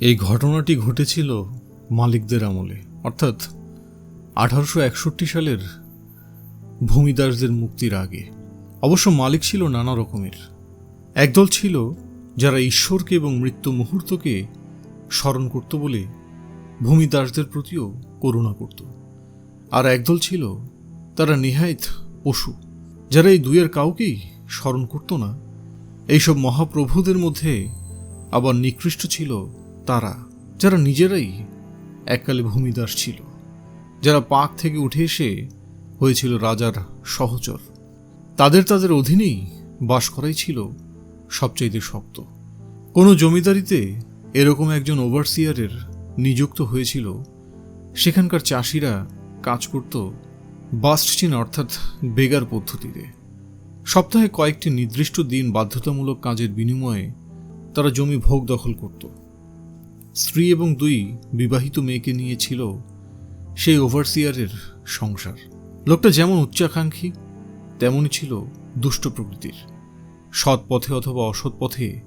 এই ঘটনাটি ঘটেছিল মালিকদের আমলে। অর্থাৎ আঠারোশো একষট্টি সালের ভূমিদাসদের মুক্তির আগে। অবশ্য মালিক ছিল নানা রকমের। একদল ছিল যারা ঈশ্বরকে এবং মৃত্যু মুহূর্তকে স্মরণ করত বলে ভূমিদাসদের প্রতিও করুণা করত। আর একদল ছিল তারা নিহায়ত পশু, যারা এই দুইয়ের কাউকেই স্মরণ করত না। এইসব মহাপ্রভুদের মধ্যে আবার নিকৃষ্ট ছিল তারা, যারা নিজেরাই এককালে ভূমিদাস ছিল, যারা পাক থেকে উঠে এসে হয়েছিল রাজার সহচর, তাদের তাদের অধীনেই বাস করাই ছিল সবচাইতে শক্ত। কোনো জমিদারিতে এরকম একজন ওভারসিয়ারের নিযুক্ত হয়েছিল, সেখানকার চাষিরা কাজ করত বাস্টচিন অর্থাৎ বেগার পদ্ধতিতে। সপ্তাহে কয়েকটি নির্দিষ্ট দিন বাধ্যতামূলক কাজের বিনিময়ে তারা জমি ভোগ দখল করত। স্ত্রী এবং দুই বিবাহিত মেয়েকে নিয়ে ছিল সেই ওভারসিয়ারের সংসার। লোকটা যেমন উচ্চাকাঙ্ক্ষী, তেমনই ছিল দুষ্ট প্রকৃতির। সৎ পথে অথবা অসৎ পথে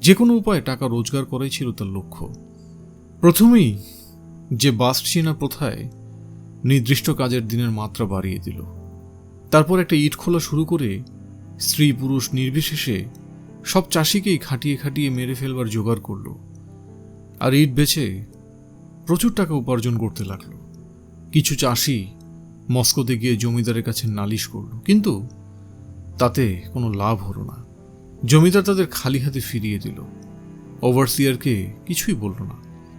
যে কোনো উপায়ে টাকা রোজগার করাই ছিল তার লক্ষ্য। প্রথমেই যে বাস্ট চেনা প্রথায় নির্দিষ্ট কাজের দিনের মাত্রা বাড়িয়ে দিল। তারপর একটা ইট খোলা শুরু করে স্ত্রী পুরুষ নির্বিশেষে সব চাষিকেই খাটিয়ে খাটিয়ে মেরে ফেলবার জোগাড় করল। আর ইট বেচে প্রচুর টাকা উপার্জন করতে লাগল। কিছু চাষি মস্কোতে গিয়ে জমিদারের কাছে নালিশ করল, কিন্তু তাতে কোনো লাভ হলো না। জমিদার তাদের খালি হাতে ফিরিয়ে দিল। ওভারসিয়ারকে কিছুই বলল না।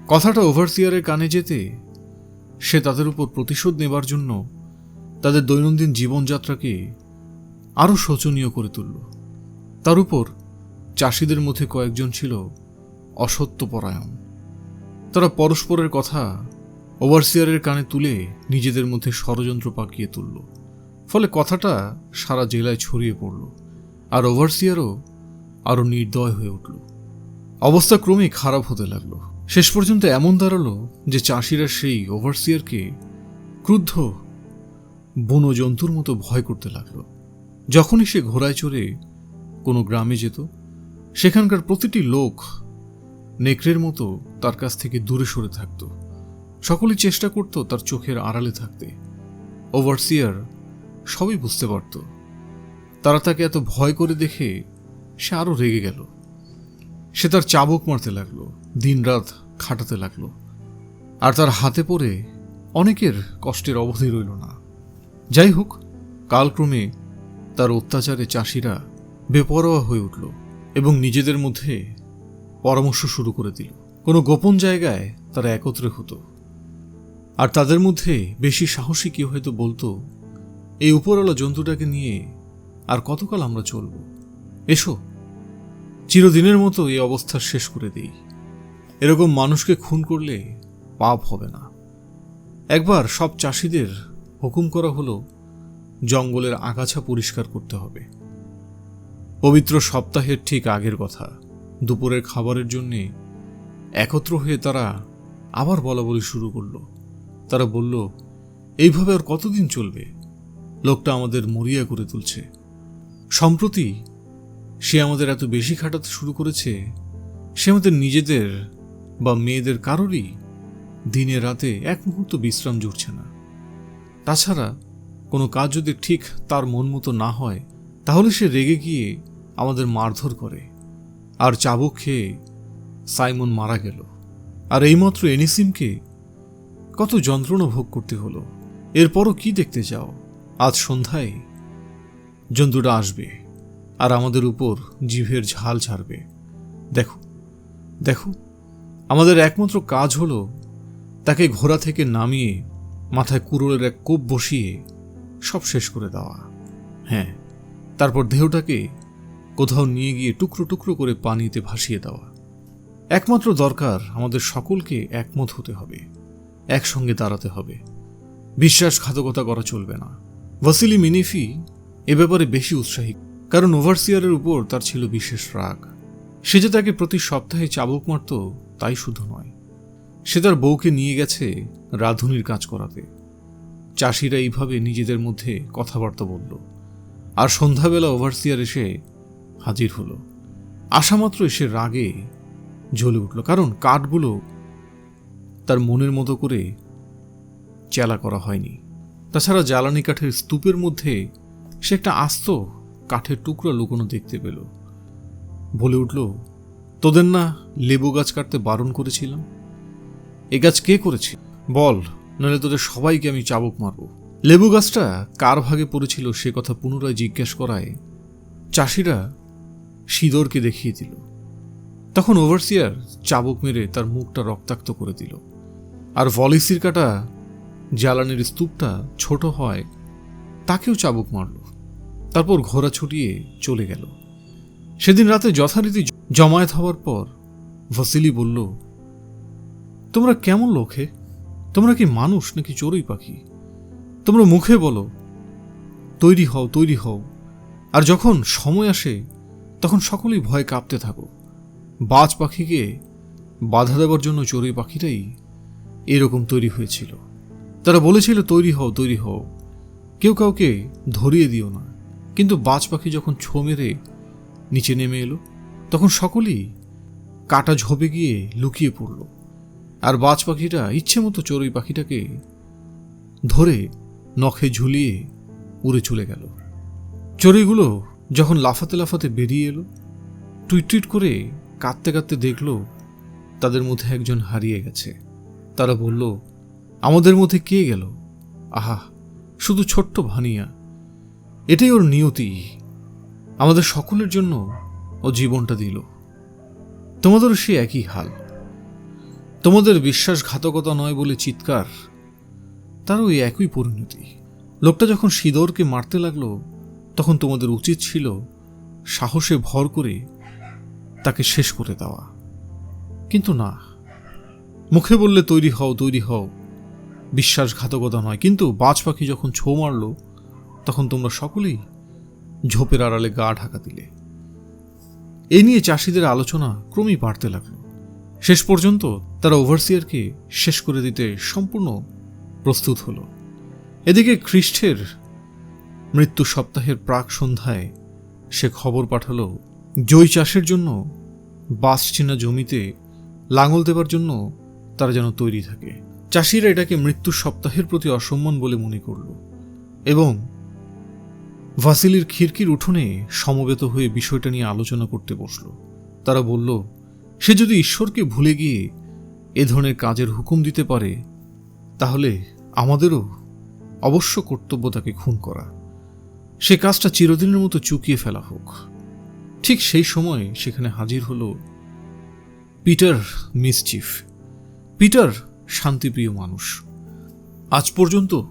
কথাটা ওভারসিয়ারের কানে যেতে সে তাদের উপর প্রতিশোধ নেবার জন্য তাদের দৈনন্দিন জীবনযাত্রাকে আরও শোচনীয় করে তুলল। তার উপর চাষিদের মধ্যে কয়েকজন ছিল অসত্যপরায়ণ। তারা পরস্পরের কথা ওভারসিয়ারের কানে তুলে নিজেদের মধ্যে ষড়যন্ত্র পাকিয়ে তুলল। ফলে কথাটা সারা জেলায় ছড়িয়ে পড়ল আর ওভারসিয়ারও আরও নির্দয় হয়ে উঠল। অবস্থা ক্রমেই খারাপ হতে লাগল। শেষ পর্যন্ত এমন দাঁড়াল যে চাষিরা সেই ওভারসিয়ারকে ক্রুদ্ধ বনো জন্তুর মতো ভয় করতে লাগল। যখনই সে ঘোড়ায় চড়ে কোনো গ্রামে যেত, সেখানকার প্রতিটি লোক নেকড়ের মতো তার কাছ থেকে দূরে সরে থাকত। সকলেই চেষ্টা করত তার চোখের আড়ালে থাকতে। ওভারসিয়ার সবই বুঝতে পারত। তারা তাকে এত ভয় করে দেখে সে আরও রেগে গেল। সে তার চাবুক মারতে লাগল, দিনরাত খাটাতে লাগল। আর তার হাতে পড়ে অনেকের কষ্টের অবধি রইল না। যাই হোক, কালক্রমে তার অত্যাচারে চাষিরা বেপরোয়া হয়ে উঠল এবং নিজেদের মধ্যে পরামর্শ শুরু করে দিল। কোনো গোপন জায়গায় তারা একত্রে হতো। আর তাদের মধ্যে বেশি সাহসী কেউ হয়তো বলতো, এই উপরওয়ালা জন্তুটাকে নিয়ে আর কতকাল আমরা চলব? এসো। চিরদিনের মতো এই অবস্থা শেষ করে দিই। এরকম মানুষকে খুন করলে পাপ হবে না। একবার সব চাষিদের হুকুম করা হলো, জঙ্গলের আগাছা পরিষ্কার করতে হবে। পবিত্র সপ্তাহের ঠিক আগের কথা। দুপুরের খাবারের জন্যে একত্র হয়ে তারা আবার বলা বলি শুরু করল। তারা বলল, এইভাবে আর কতদিন চলবে? লোকটা আমাদের মরিয়া করে তুলছে। সম্প্রতি সে আমাদের এত বেশি খাটাতে শুরু করেছে, সে আমাদের নিজেদের বা মেয়েদের কারোরই দিনে রাতে এক মুহূর্ত বিশ্রাম জুটছে না। তাছাড়া কোনো কাজ যদি ঠিক তার মন মতো না হয়, তাহলে সে রেগে গিয়ে আমাদের মারধর করে। আর চাবুক খেয়ে সাইমন মারা গেল। আর এইমাত্র এনিসিমকে কত যন্ত্রণা ভোগ করতে হলো। এরপরও কি দেখতে চাও? আজ সন্ধ্যায় জন্তুটা আসবে আর আমাদের উপর জিভের ঝাল ছাড়বে দেখো দেখো, আমাদের একমাত্র কাজ হলো তাকে ঘোড়া থেকে নামিয়ে মাথায় কুড়োলের এক কোপ বসিয়ে সব শেষ করে দেওয়া। হ্যাঁ তারপর দেহটাকে কোথাও নিয়ে গিয়ে টুকরো টুকরো করে পানিতে ভাসিয়ে দেওয়া। একমাত্র দরকার আমাদের সকলকে একমত হতে হবে, একসঙ্গে দাঁড়াতে হবে। বিশ্বাসঘাতকতা করা চলবে না। ভাসিলি মিনিফি এ ব্যাপারে বেশি উৎসাহী, কারণ ওভারসিয়ারের উপর তার ছিল বিশেষ রাগ। সে যে তাকে প্রতি সপ্তাহে চাবুক মারত, তাই শুধু নয়। সে তার বউকে নিয়ে গেছে রাধুনির কাজ করাতে। চাষিরা এইভাবে নিজেদের মধ্যে কথাবার্তা বলল। আর সন্ধ্যাবেলা ওভারসিয়ার এসে হাজির হলো। আসামাত্র এসে রাগে জ্বলে উঠল, কারণ কাঠগুলো তার মনের মতো করে চেলা করা হয়নি। তাছাড়া জ্বালানি কাঠের স্তূপের মধ্যে সে একটা আস্ত কাঠের টুকরা লুকোনো দেখতে পেল। বলে উঠল, তোদের না লেবু গাছ কাটতে বারণ করেছিলাম? এ গাছ কে করেছে? বল নাহলে তোদের সবাইকে আমি চাবুক মারব। লেবু গাছটা কার ভাগে পড়েছিল সে কথা পুনরায় জিজ্ঞেস করায় চাষিরা সিদরকে দেখিয়ে দিল। তখন ওভারসিয়ার চাবুক মেরে তার মুখটা রক্তাক্ত করে দিল। আর ভলিসির কাটা জ্বালানির স্তূপটা ছোট হয়, তাকেও চাবুক মারল। তারপর ঘোড়া ছুটিয়ে চলে গেল। সেদিন রাতে যথারীতি জমায়েত হওয়ার পর ভসিলি বলল, তোমরা কেমন লোক তোমরা কি মানুষ নাকি চড়ুই পাখি? তোমরা মুখে বলো, তৈরি হও তৈরি হও। আর যখন সময় আসে তখন সকলেই ভয়ে কাঁপতে থাকো। বাজ পাখিকে বাধা দেওয়ার জন্য চড়ুই পাখিটাই এরকম তৈরি হয়েছিল। তারা বলেছিল, তৈরি হও তৈরি হও। কেউ কাউকে ধরিয়ে দিও না। কিন্তু বাজ পাখি যখন ছো মেরে নিচে নেমে এলো, তখন সকলেই কাটা ঝোপে গিয়ে লুকিয়ে পড়ল। আর বাজ পাখিটা ইচ্ছে মতো চড়ুই পাখিটাকে ধরে নখে ঝুলিয়ে উড়ে চলে গেল। চড়ুইগুলো যখন লাফাতে লাফাতে বেরিয়ে এলো, টুইট টুইট করে কাঁদতে কাঁদতে দেখল তাদের মধ্যে একজন হারিয়ে গেছে। তারা বলল, আমাদের মধ্যে কে গেল? আহা, শুধু ছোট্ট ভানিয়া। এটাই ওর নিয়তি। আমাদের সকলের জন্য ও জীবনটা দিল। তোমাদেরও সে একই হাল। তোমাদের বিশ্বাসঘাতকতা নয় বলে চিৎকার, তারও ওই একই পরিণতি। লোকটা যখন সিদরকে মারতে লাগল তখন তোমাদের উচিত ছিল সাহসে ভর করে তাকে শেষ করে দেওয়া। কিন্তু না। মুখে বললে তৈরি হও তৈরি হও। বিশ্বাসঘাতকতা নয়। কিন্তু বাজ পাখি যখন ছো মারল, তখন তোমরা সকলেই ঝোপের আড়ালে গা ঢাকা দিলে। এ নিয়ে চাষিদের আলোচনা ক্রমেই বাড়তে লাগল। শেষ পর্যন্ত তারা ওভারসিয়ারকে শেষ করে দিতে সম্পূর্ণ প্রস্তুত হলো। এদিকে খ্রিস্টের মৃত্যু সপ্তাহের প্রাক সন্ধ্যায় সে খবর পাঠালো, জই চাষের জন্য বাস চেনা জমিতে লাঙল দেবার জন্য তারা যেন তৈরি থাকে। চাষিরা এটাকে মৃত্যু সপ্তাহের প্রতি অসম্মান বলে মনে করল এবং ভাসিলির খিড়কির উঠোনে সমবেত হয়ে বিষয়টা নিয়ে আলোচনা করতে বসল। তারা বলল, সে যদি ঈশ্বরকে ভুলে গিয়ে এ ধরনের কাজের হুকুম দিতে পারে, তাহলে আমাদেরও অবশ্য কর্তব্য তাকে খুন করা। সে কাজটা চিরদিনের মতো চুকিয়ে ফেলা হোক। ঠিক সেই সময় সেখানে হাজির হল পিটার মিসচিফ। পিটার শান্তিপ্রিয় মানুষ। আজ পর্যন্ত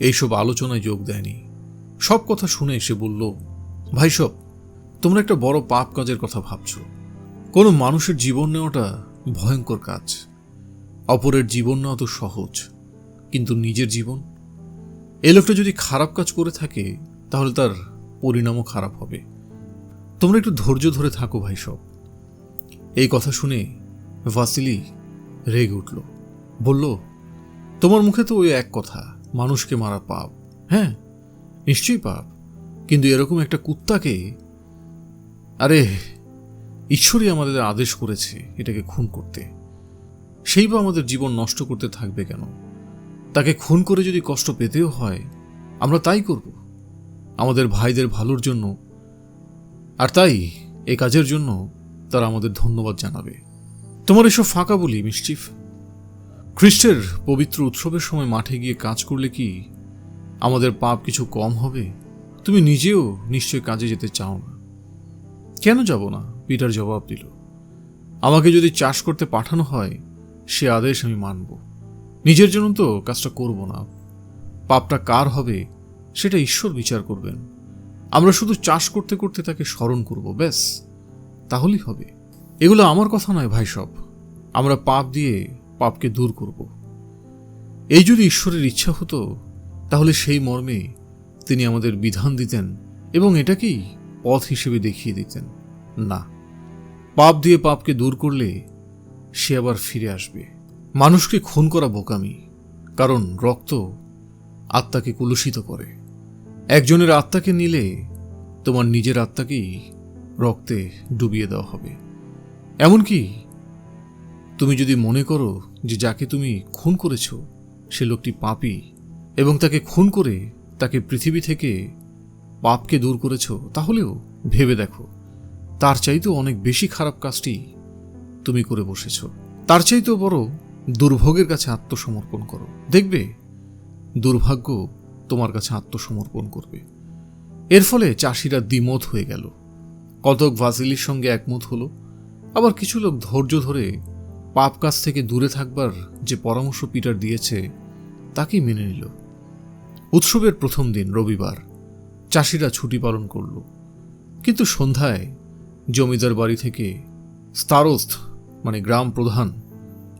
এইসব আলোচনায় যোগ দেয়নি। সব কথা শুনে এসে বলল, ভাই সব, তোমরা একটা বড় পাপ কাজের কথা ভাবছ। কোনো মানুষের জীবন নেওয়াটা ভয়ঙ্কর কাজ। অপরের জীবন নেওয়া তো সহজ, কিন্তু নিজের জীবন এই লোকটা যদি খারাপ কাজ করে থাকে, তাহলে তার পরিণামও খারাপ হবে। তোমরা একটু ধৈর্য ধরে থাকো ভাই সব। এই কথা শুনে ভাসিলি রেগে উঠল। বলল, তোমার মুখে তো ওই এক কথা, মানুষকে মারা পাপ। হ্যাঁ নিশ্চয়ই পাপ। কিন্তু এরকম একটা কুত্তাকে, আরে, ঈশ্বরই আমাদের আদেশ করেছে এটাকে খুন করতে। সেই বা আমাদের জীবন নষ্ট করতে থাকবে কেন? তাকে খুন করে যদি কষ্ট পেতেও হয়, আমরা তাই করব। আমাদের ভাইদের ভালোর জন্য, আর তাই এ কাজের জন্য তারা আমাদের ধন্যবাদ জানাবে। তোমার এসব ফাঁকা বলি মিষ্টিফ খ্রিস্টের পবিত্র উৎসবের সময় মাঠে গিয়ে কাজ করলে কি আমাদের পাপ কিছু কম হবে? তুমি নিজেও নিশ্চয় কাজে যেতে চাও না। কেন যাব না? পিটার জবাব দিল। আমাকে যদি চাষ করতে পাঠানো হয়, সে আদেশ আমি মানব। নিজের জন্য তো কাজটা করব না। পাপটা কার হবে, সেটা ঈশ্বর বিচার করবেন। আমরা শুধু চাষ করতে করতে তাকে স্মরণ করব, ব্যাস। তাহলেই হবে। এগুলো আমার কথা নয় ভাই সব। আমরা পাপ দিয়ে পাপকে দূর করব। এই যদি ঈশ্বরের ইচ্ছা হতো, তাহলে সেই মর্মে তিনি আমাদের বিধান দিতেন এবং এটাকেই পথ হিসেবে দেখিয়ে দিতেন। না, পাপ দিয়ে পাপকে দূর করলে সে আবার ফিরে আসবে। মানুষকে খুন করা বোকামি, কারণ রক্ত আত্মাকে কুলুষিত করে। একজনের আত্মাকে নিলে তোমার নিজের আত্মাকেই রক্তে ডুবিয়ে দেওয়া হবে। এমনকি তুমি যদি মনে করো যে যাকে তুমি খুন করেছ, সে লোকটি পাপী এবং তাকে খুন করে তাকে পৃথিবী থেকে পাপকে দূর করেছ, তাহলেও ভেবে দেখো, তার চাইতেও অনেক বেশি খারাপ কাজটি তুমি করে বসেছ। তার চাইতেও বড় দুর্ভোগের কাছে আত্মসমর্পণ করো। দেখবে, দুর্ভাগ্য তোমার কাছে আত্মসমর্পণ করবে। এর ফলে চাষিরা দ্বিমত হয়ে গেল। কতক ভাসিলির সঙ্গে একমত হলো। আবার কিছু লোক ধৈর্য ধরে পাপ কাজ থেকে দূরে থাকবার যে পরামর্শ পিটার দিয়েছে, তাকেই মেনে নিল। উৎসবের প্রথম দিন, রবিবার, চাষিরা ছুটি পালন করল। কিন্তু সন্ধ্যায় জমিদার বাড়ি থেকে স্তারস্থ মানে গ্রাম প্রধান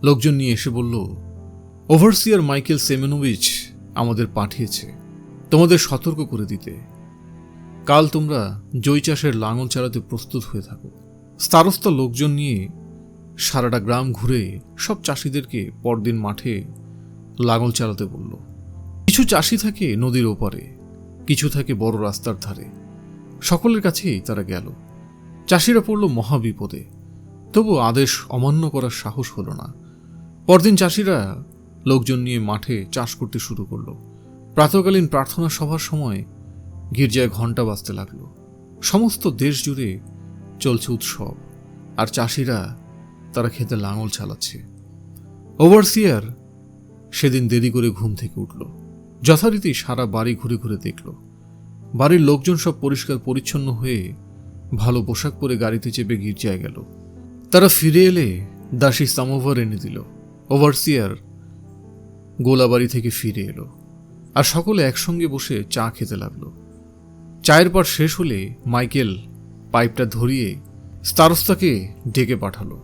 লোকজন নিয়ে এসে বলল, ওভারসিয়ার মাইকেল সেমেনোভিচ আমাদের পাঠিয়েছে। তোমাদের সতর্ক করে দিতে। কাল তোমরা জই চাষের লাঙল চালাতে প্রস্তুত হয়ে থাকো। স্তারস্থ লোকজন নিয়ে সারাটা গ্রাম ঘুরে সব চাষিদেরকে পরদিন মাঠে লাঙল চালাতে বলল। কিছু চাষি থাকে নদীর ওপারে, কিছু থাকে বড় রাস্তার ধারে। সকলের কাছেই তারা গেল। চাষিরা পড়ল মহাবিপদে। তবু আদেশ অমান্য করার সাহস হলো না। পরদিন চাষিরা লোকজন নিয়ে মাঠে চাষ করতে শুরু করল। প্রাতকালীন প্রার্থনা সভার সময় গির্জায় ঘণ্টা বাজতে লাগল। সমস্ত দেশ জুড়ে চলছে উৎসব, আর চাষিরা তারা খেতে লাঙল চালাচ্ছে। ওভারসিয়ার সেদিন দেরি করে ঘুম থেকে উঠল। যথারীতি সারা বাড়ি ঘুরে ঘুরে দেখল। বাড়ির লোকজন সব পরিষ্কার পরিচ্ছন্ন হয়ে ভালো পোশাক পরে গাড়িতে চেপে গির্জায় গেল। তারা ফিরে এলে দাসী সামোভার এনে দিল। ওভারসিয়ার গোলাবাড়ি থেকে ফিরে এলো আর সকলে একসঙ্গে বসে চা খেতে লাগল। চায়ের পর শেষ হলে মাইকেল পাইপটা ধরিয়ে স্তারস্তাকে ডেকে পাঠালো।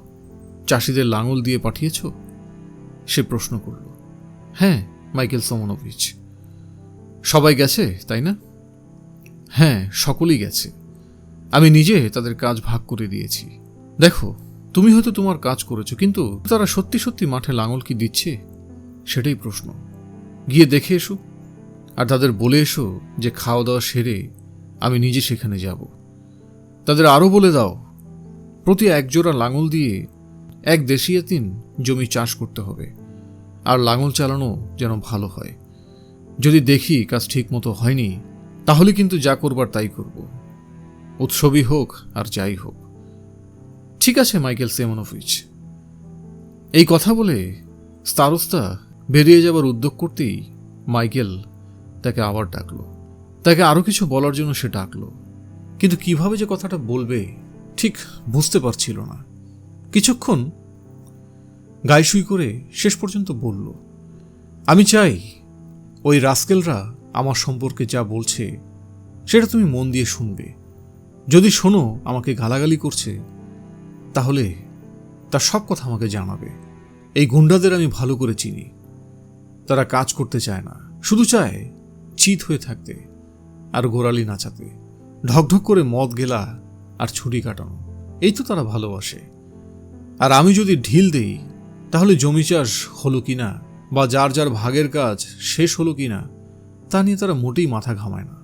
চাষিদের লাঙল দিয়ে পাঠিয়েছ? সে প্রশ্ন করল। হ্যাঁ মাইকেল সমনোভিচ। সবাই গেছে, তাই না? হ্যাঁ সকলেই গেছে। আমি নিজে তাদের কাজ ভাগ করে দিয়েছি। দেখো তুমি হয়তো তোমার কাজ করেছ, কিন্তু তারা সত্যি সত্যি মাঠে লাঙল কি দিচ্ছে? সেটাই প্রশ্ন। গিয়ে দেখে এসো, আর তাদের বলে এসো যে খাওয়া দাওয়া সেরে আমি নিজে সেখানে যাব। তাদের আরও বলে দাও, প্রতি একজোড়া লাঙল দিয়ে এক দেশিয়াতিন জমি চাষ করতে হবে, আর লাঙল চালানো যেন ভালো হয়। যদি দেখি কাজ ঠিক মতো হয়নি, তাহলে কিন্তু যা করবার তাই করব। উৎসবই হোক আর যাই হোক। ঠিক আছে, মাইকেল সেমনোভিচ। এই কথা বলে স্তারস্তা বেরিয়ে যাবার উদ্যোগ করতেই মাইকেল তাকে আবার ডাকলো। তাকে আরও কিছু বলার জন্য সে ডাকলো। কিন্তু কীভাবে যে কথাটা বলবে ঠিক বুঝতে পারছিল না। কিছুক্ষণ গাইসুই করে শেষ পর্যন্ত বলল, আমি চাই ওই রাস্কেলরা আমার সম্পর্কে যা বলছে সেটা তুমি মন দিয়ে শুনবে। যদি শোনো আমাকে গালাগালি করছে তাহলে তার সব কথা আমাকে জানাবে। এই গুন্ডাদের আমি ভালো করে চিনি। তারা কাজ করতে চায় না। শুধু চায় চিত হয়ে থাকতে আর গোড়ালি নাচাতে। ঢকঢক করে মদ গেলা আর ছুটি কাটানো। এই তো তারা ভালোবাসে। আর আমি যদি ঢিল দেই, তাহলে জমি চাষ হলো কিনা বা যার যার ভাগের কাজ শেষ হলো কিনা, তা নিয়ে তারা মোটেই মাথা ঘামায় না।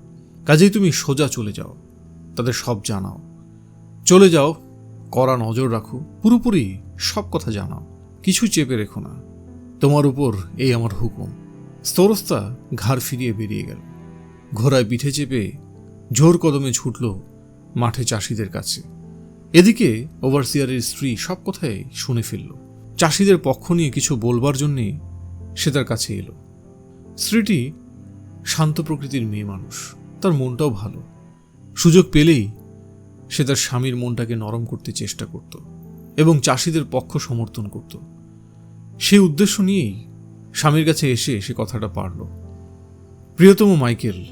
কাজেই তুমি সোজা চলে যাও। তাদের সব জানাও। চলে যাও কড়া নজর রাখো। পুরোপুরি সব কথা জানাও। কিছু চেপে রেখো না। তোমার উপর এই আমার হুকুম। স্তরস্তা ঘাড় ফিরিয়ে বেরিয়ে গেল। ঘোড়ায় পিঠে চেপে ঝোর কদমে ছুটল মাঠে চাষিদের কাছে। এদিকে ওভারসিয়ারের স্ত্রী সব কথাই শুনে ফেলল। চাষিদের পক্ষ নিয়ে কিছু বলবার জন্যে সে তার কাছে এলো। স্ত্রীটি শান্ত প্রকৃতির মেয়ে মানুষ। তার মনটাও ভালো। সুযোগ পেলেই সে তার স্বামীর মনটাকে নরম করতে চেষ্টা করত এবং চাষিদের পক্ষ সমর্থন করত। সেই উদ্দেশ্য নিয়েই স্বামীর কাছে এসে সে কথাটা পারল। প্রিয়তম মাইকেল,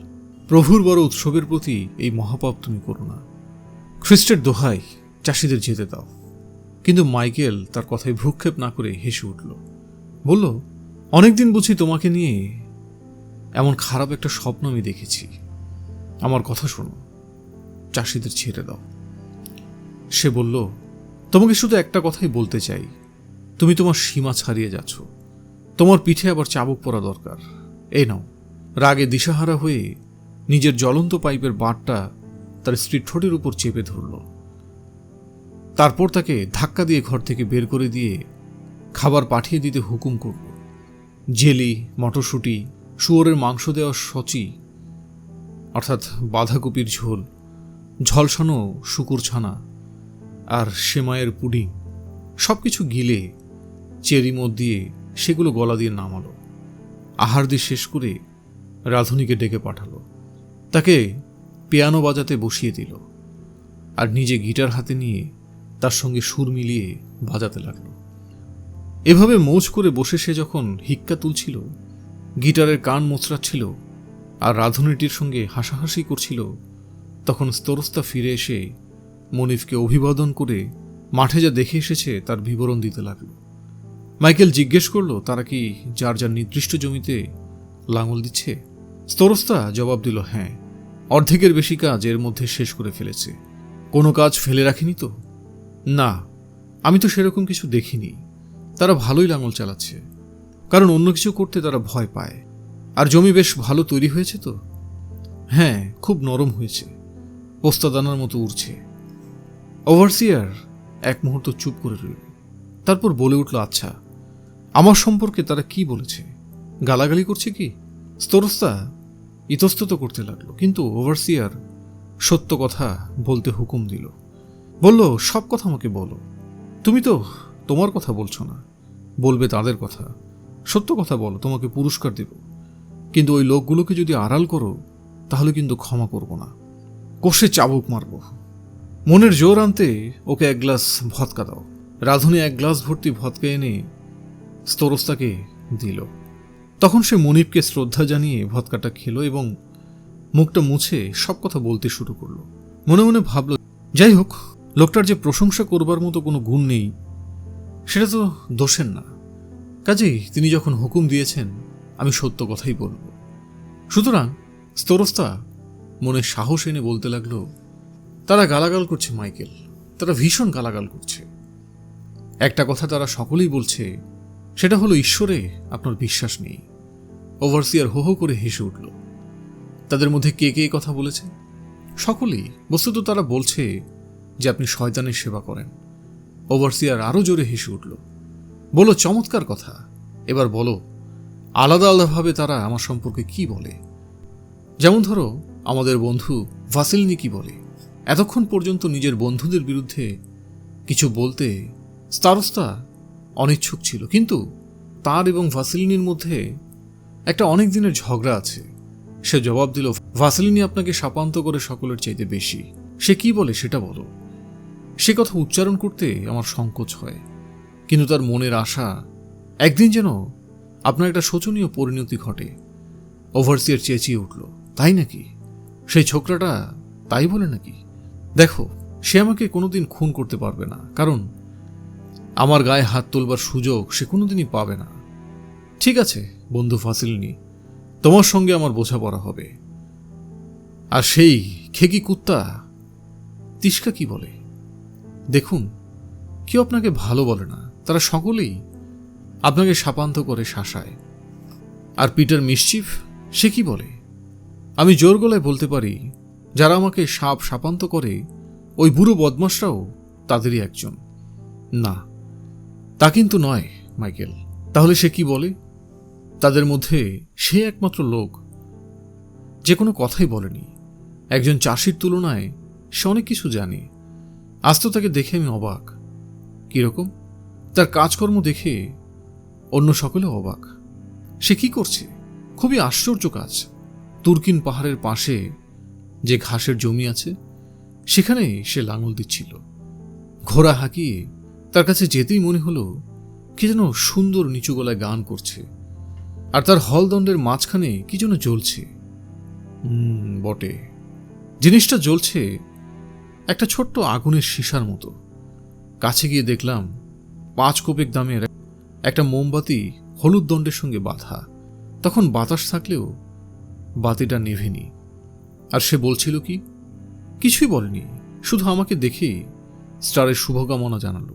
প্রভুর বড় উৎসবের প্রতি এই মহাপাপ তুমি করো না। খ্রিস্টের দোহাই চাষিদের যেতে দাও। কিন্তু মাইকেল তার কথায় ভ্রুক্ষেপ না করে হেসে উঠল। বলল, অনেকদিন বুঝি তোমাকে নিয়ে এমন খারাপ একটা স্বপ্ন আমি দেখেছি। আমার কথা শোনো, চাষিদের ছেড়ে দাও। সে বলল, তোমাকে শুধু একটা কথাই বলতে চাই। তুমি তোমার সীমা ছাড়িয়ে যাচ্ছ। তোমার পিঠে আবার চাবুক পরা দরকার। এই নাও। রাগে দিশাহারা হয়ে নিজের জ্বলন্ত পাইপের বাঁটটা তার স্ত্রীর ঠোঁটের উপর চেপে ধরল। তারপর তাকে ধাক্কা দিয়ে ঘর থেকে বের করে দিয়ে খাবার পাঠিয়ে দিতে হুকুম করল। জেলি, মটরশুঁটি, শুয়োরের মাংস দেওয়া সচি, অর্থাৎ বাঁধাকপির ঝোল, ঝলসানো শুকুর ছানা আর সেমাইয়ের পুডিং সব কিছু গিলে, চেরি মদ দিয়ে সেগুলো গলা দিয়ে নামালো। আহার দিয়ে শেষ করে রাধুনীকে ডেকে পাঠালো। তাকে পিয়ানো বাজাতে বসিয়ে দিল আর নিজে গিটার হাতে নিয়ে তার সঙ্গে সুর মিলিয়ে বাজাতে লাগল। এভাবে মোজ করে বসে সে যখন হিক্কা তুলছিল, গিটারের কান মোচড়াচ্ছিল আর রাধুনীটির সঙ্গে হাসাহাসি করছিল, তখন স্তরস্তা ফিরে এসে মনিফকে অভিবাদন করে মাঠে যা দেখে এসেছে তার বিবরণ দিতে লাগল। মাইকেল জিজ্ঞেস করল, তারা কি যার যার নির্দিষ্ট জমিতে লাঙল দিচ্ছে? স্তরস্তা জবাব দিল হ্যাঁ অর্ধেকের বেশি কাজ এর মধ্যে শেষ করে ফেলেছে। কোনো কাজ ফেলে রাখেনি তো? না, আমি তো সেরকম কিছু দেখিনি। তারা ভালোই লাঙল চালাচ্ছে। কারণ অন্য কিছু করতে তারা ভয় পায়। আর জমি বেশ ভালো তৈরি হয়েছে তো? হ্যাঁ খুব নরম হয়েছে। পোস্তাদানার মতো উড়ছে। ওভারসিয়ার এক মুহূর্ত চুপ করে রইল। তারপর বলে উঠল আচ্ছা আমার সম্পর্কে তারা কি বলেছে? গালাগালি করছে কি? স্তরস্তা ইতস্তত করতে লাগল, কিন্তু ওভারসিয়ার সত্য কথা বলতে হুকুম দিল। বলল, সব কথা আমাকে বলো। তুমি তো তোমার কথা বলছো না। বলবে তাদের কথা। সত্য কথা বলো, তোমাকে পুরস্কার দেব। কিন্তু ওই লোকগুলোকে যদি আড়াল করো, তাহলে কিন্তু ক্ষমা করব না। কষে চাবুক মারব। মনের জোর আনতে ওকে এক গ্লাস ভদকা দাও। রাধুনি এক গ্লাস ভর্তি ভদকা এনে স্তরস্তাকে দিল। তখন সে মনিপকে শ্রদ্ধা জানিয়ে ভদকাটা খেলো এবং মুখটা মুছে সব কথা বলতে শুরু করল। মনে মনে ভাবল, যাই হোক, লোকটার যে প্রশংসা করবার মতো কোনো গুণ নেই, সেটা তো দোষের না। কাজেই তিনি যখন হুকুম দিয়েছেন, আমি সত্য কথাই বলব। সুতরাং স্তরস্তা মনে সাহস এনে বলতে লাগল তারা গালাগাল করছে, মাইকেল। তারা ভীষণ গালাগাল করছে। একটা কথা তারা সকলেই বলছে, সেটা হলো, ঈশ্বরে আপনার বিশ্বাস নেই। ওভারসিয়ার হো হো করে হেসে উঠল। তাদের মধ্যে কে কে কথা বলেছে? সকলেই। বস্তুত তারা বলছে যে, আপনি শয়তানের সেবা করেন। ওভারসিয়ার আরও জোরে হেসে উঠল। বলো, চমৎকার কথা। এবার বলো, আলাদা আলাদাভাবে তারা আমার সম্পর্কে কি বলে? যেমন ধরো, আমাদের বন্ধু ভাসিলনি কি বলে? এতক্ষণ পর্যন্ত নিজের বন্ধুদের বিরুদ্ধে কিছু বলতে স্তারস্তা অনিচ্ছুক ছিল। কিন্তু তার এবং ভাসিলিনির মধ্যে একটা অনেক দিনের ঝগড়া আছে। সে জবাব দিল, ভাসিলিনি আপনাকে সাপান্ত করে সকলের চাইতে বেশি। সে কি বলে সেটা বলো। সে কথা উচ্চারণ করতে আমার সংকোচ হয়। কিন্তু তার মনের আশা একদিন যেন আপনার একটা শোচনীয় পরিণতি ঘটে। ওভারসিয়ার চেঁচিয়ে উঠল, তাই নাকি? সেই ছোকরাটা তাই বলে নাকি? দেখো, সে আমাকে কোনোদিন খুন করতে পারবে না, কারণ আমার গায়ে হাত তোলবার সুযোগ সে কোনোদিনই পাবে না। ঠিক আছে, বন্ধু ফাসিলনি, তোমার সঙ্গে আমার বোঝাপড়া হবে। আর সেই খেকি কুত্তা তিস্কা কি বলে? দেখুন, কেউ আপনাকে ভালো বলে না, তারা সকলেই আপনাকে সাপান্ত করে শাসায়। আর পিটার মিসচিফ, সে কি বলে? আমি জোর গলায় বলতে পারি যারা আমাকে সাপ সাপান্ত করে, ওই বুড়ো বদমাসরাও তাদেরই একজন। না, তা কিন্তু নয়, মাইকেল। তাহলে সে কি বলে? তাদের মধ্যে সে একমাত্র লোক। যে কোনো কথাই বলেনি। একজন চাষির তুলনায় সে অনেক কিছু জানে। আজ তো তাকে দেখে আমি অবাক। কীরকম তার কাজকর্ম দেখে অন্য সকলে অবাক। সে কি করছে? খুবই আশ্চর্য কাজ। তুর্কিন পাহাড়ের পাশে যে ঘাসের জমি আছে, সেখানে সে লাঙল দিচ্ছিল। ঘোড়া হাঁকিয়ে তার কাছে যেতেই মনে হলো, কি যেন সুন্দর নিচু গলায় গান করছে, আর তার হলদণ্ডের মাঝখানে কি যেন জ্বলছে। বটে। জিনিসটা জ্বলছে একটা ছোট্ট আগুনের সীসার মতো। কাছে গিয়ে দেখলাম, পাঁচ কোপেক দামের একটা মোমবাতি হলুদ দণ্ডের সঙ্গে বাঁধা। তখন বাতাস থাকলেও বাতিটা নেভেনি। আর সে বলছিল কি? কিছুই বলেনি, শুধু আমাকে দেখে স্টারের শুভকামনা জানালো,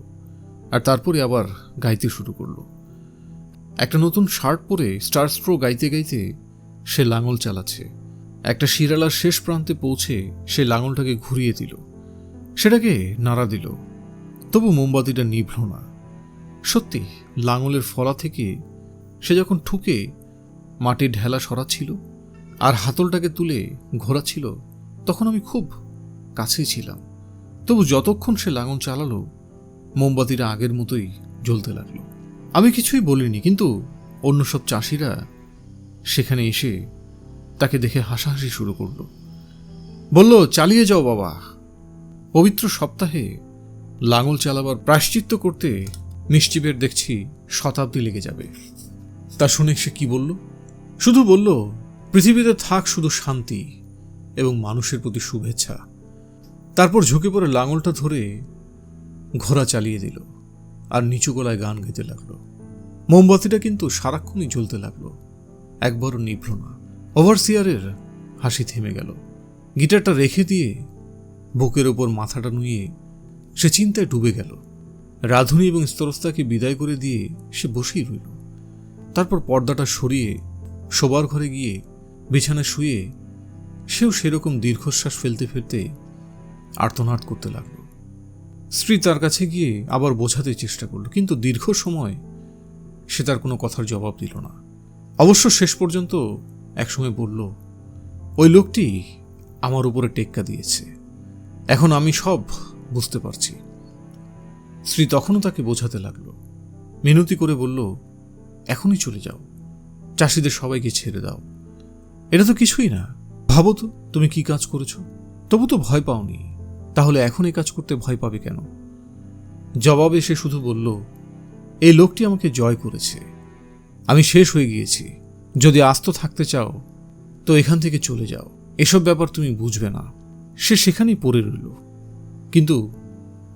আর তারপরে আবার গাইতে শুরু করল। একটা নতুন শার্ট পরে স্টার স্ট্রো গাইতে গাইতে সে লাঙল চালাচ্ছে, একটা শিরালার শেষ প্রান্তে পৌঁছে সে লাঙলটাকে ঘুরিয়ে দিল, সেটাকে নাড়া দিল, তবু মোমবাতিটা নিভল না। সত্যি, লাঙলের ফলা থেকে সে যখন ঠুকে মাটির ঢেলা সরাচ্ছিল আর হাতলটাকে তুলে ঘোরাচ্ছিল তখন আমি খুব কাছেই ছিলাম। তবু যতক্ষণ সে লাঙল চালালো, মোমবাতিটা আগের মতোই জ্বলতে লাগল। আমি কিছুই বলিনি, কিন্তু অন্য সব চাষিরা সেখানে এসে তাকে দেখে হাসাহাসি শুরু করল। বলল, চালিয়ে যাও বাবা। পবিত্র সপ্তাহে লাঙল চালাবার প্রায়শ্চিত্ত করতে মিষ্টিবের দেখছি শতাব্দী লেগে যাবে। তা শুনে সে কি বলল? শুধু বলল পৃথিবীতে থাক শুধু শান্তি এবং মানুষের প্রতি শুভেচ্ছা। তারপর ঝুঁকে পড়ে লাঙলটা ধরে ঘোড়া চালিয়ে দিল আর নিচু গলায় গান গাইতে লাগল। মোমবাতিটা কিন্তু সারাক্ষণই জ্বলতে লাগল। একবারও নিভল না। ওভারসিয়ারের হাসি থেমে গেল। গিটারটা রেখে দিয়ে বুকের ওপর মাথাটা নুয়ে সে চিন্তায় ডুবে গেল। রাধুনী এবং স্তরস্তাকে বিদায় করে দিয়ে সে বসেই রইল। তারপর পর্দাটা সরিয়ে শোবার ঘরে গিয়ে বিছানায় শুয়ে সেও সেরকম দীর্ঘশ্বাস ফেলতে ফেলতে আর্তনাদ করতে লাগল। স্ত্রী তার কাছে গিয়ে আবার বোঝাতে চেষ্টা করল, কিন্তু দীর্ঘ সময় সে তার কোনো কথার জবাব দিল না। অবশ্য শেষ পর্যন্ত একসময় বলল, ওই লোকটি আমার উপরে টেক্কা দিয়েছে। এখন আমি সব বুঝতে পারছি। স্ত্রী তখনও তাকে বোঝাতে লাগল, মিনতি করে বলল, এখনই চলে যাও। চাষিদের সবাইকে ছেড়ে দাও। এটা তো কিছুই না। ভাবো তো, তুমি কি কাজ করেছ? তবু তো ভয় পাওনি। তাহলে এখন এই কাজ করতে ভয় পাবে কেন? জবাবে সে শুধু বলল, এই লোকটি আমাকে জয় করেছে। আমি শেষ হয়ে গিয়েছি। যদি আস্ত থাকতে চাও, তো এখান থেকে চলে যাও। এসব ব্যাপার তুমি বুঝবে না। সে সেখানেই পড়ে রইল। কিন্তু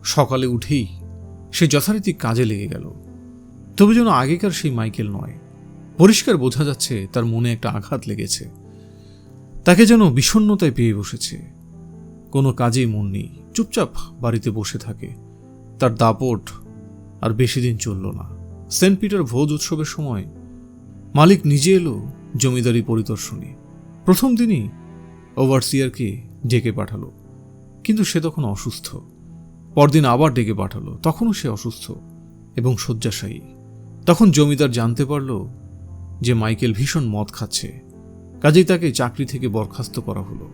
সকালে উঠেই সে যথারীতি কাজে লেগে গেল। তবে যেন আগেকার সেই মাইকেল নয়। পরিষ্কার বোঝা যাচ্ছে তার মনে একটা আঘাত লেগেছে। তাকে যেন বিষণ্ণতায় পেয়ে বসেছে। কোনো কাজেই মন নেই। চুপচাপ বাড়িতে বসে থাকে। তার দাপট আর বেশি দিন চলল না। সেন্ট পিটার ভোজ উৎসবের সময় মালিক নিজে এলো জমিদারি পরিদর্শনে। প্রথম দিনই ওভারসিয়ারকে ডেকে পাঠালো। কিন্তু সে তখন অসুস্থ। পরদিন আবার ডেকে পাঠালো। তখনও সে অসুস্থ এবং শয্যাশায়ী। তখন জমিদার জানতে পারল যে মাইকেল ভীষণ মদ খাচ্ছে। কাজেই তাকে চাকরি থেকে বরখাস্ত করা হলো।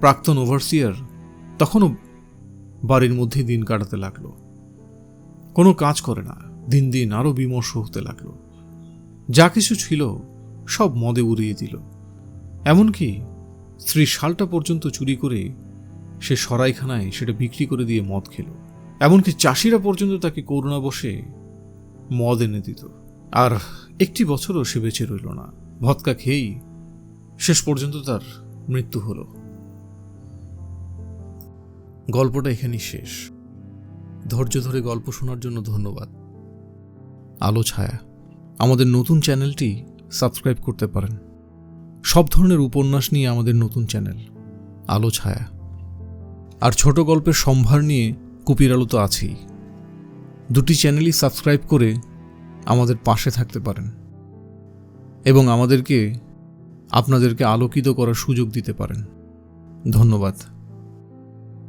প্রাক্তন ওভারসিয়ার তখনও বাড়ির মধ্যে দিন কাটাতে লাগল। কোনো কাজ করে না, দিন দিন আরও বিমর্ষ হতে লাগল। যা কিছু ছিল সব মদে উড়িয়ে দিল। এমনকি স্ত্রীর শালটা পর্যন্ত চুরি করে সে সরাইখানায় সেটা বিক্রি করে দিয়ে মদ খেল। এমনকি চাষিরা পর্যন্ত তাকে করুণা বসে মদ এনে দিত। আর একটি বছরও সে বেঁচে রইল না। ভৎকা খেয়েই শেষ পর্যন্ত তার মৃত্যু হল। গল্পটা এখানেই শেষ। ধৈর্য ধরে গল্প শোনার জন্য ধন্যবাদ। আলো, ছায়া, আমাদের নতুন চ্যানেলটি সাবস্ক্রাইব করতে পারেন। সব ধরনের উপন্যাস নিয়ে আমাদের নতুন চ্যানেল, আলো, ছায়া। আর ছোট গল্পের সম্ভার নিয়ে কুপির আলো তো আছেই। দুটি চ্যানেলই সাবস্ক্রাইব করে আমাদের পাশে থাকতে পারেন। এবং আমাদেরকে আপনাদেরকে আলোকিত করার সুযোগ দিতে পারেন। ধন্যবাদ।